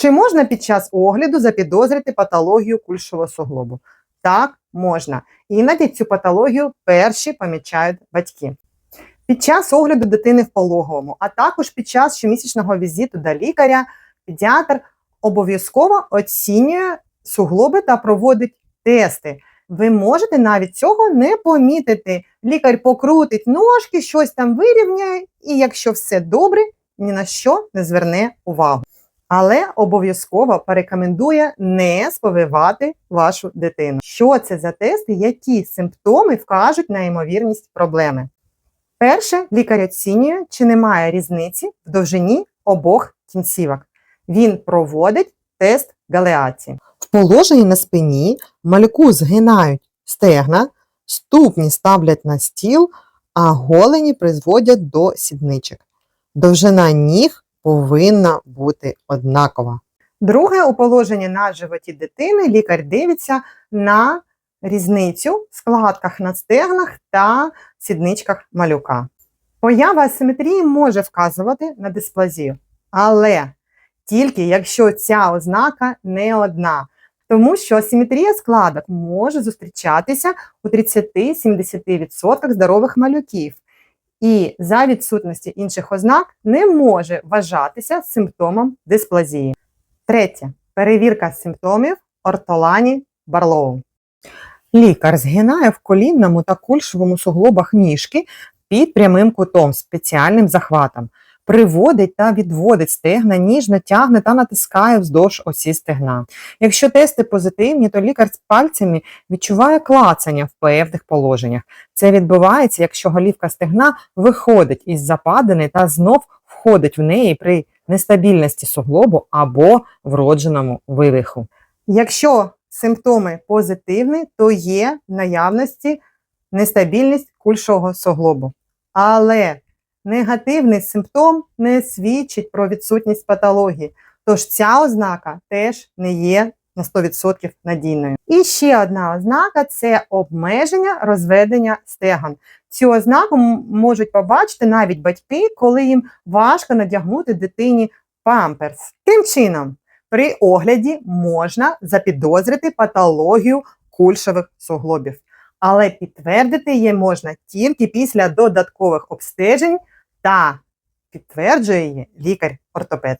Чи можна під час огляду запідозрити патологію кульшового суглобу? Так, можна. Іноді цю патологію перші помічають батьки. Під час огляду дитини в пологовому, а також під час щомісячного візиту до лікаря, педіатр обов'язково оцінює суглоби та проводить тести. Ви можете навіть цього не помітити. Лікар покрутить ножки, щось там вирівняє, і якщо все добре, ні на що не зверне увагу. Але обов'язково порекомендує не сповивати вашу дитину. Що це за тести, які симптоми вкажуть на ймовірність проблеми? Перше, лікар оцінює, чи немає різниці в довжині обох кінцівок. Він проводить тест галеаці. В положенні на спині малюку згинають стегна, ступні ставлять на стіл, а голені призводять до сідничок. Довжина ніг повинна бути однакова. Друге, у положенні на животі дитини лікар дивиться на різницю в складках на стегнах та сідничках малюка. Поява асиметрії може вказувати на дисплазію, але тільки якщо ця ознака не одна, тому що асиметрія складок може зустрічатися у 30-70% здорових малюків, і за відсутності інших ознак не може вважатися симптомом дисплазії. Третє перевірка симптомів ортолані Барлоу. Лікар згинає в колінному та кульшовому суглобах ніжки під прямим кутом спеціальним захватом. Приводить та відводить стегна, ніжно тягне та натискає вздовж осі стегна. Якщо тести позитивні, то лікар з пальцями відчуває клацання в певних положеннях. Це відбувається, якщо голівка стегна виходить із западини та знов входить в неї при нестабільності суглобу або вродженому вивиху. Якщо симптоми позитивні, то є в наявності нестабільність кульшового суглобу. Але негативний симптом не свідчить про відсутність патології, тож ця ознака теж не є на 100% надійною. І ще одна ознака це обмеження розведення стегон. Цю ознаку можуть побачити навіть батьки, коли їм важко надягнути дитині памперс. Тим чином, при огляді можна запідозрити патологію кульшових суглобів, але підтвердити її можна тільки після додаткових обстежень та підтверджує її лікар-ортопед.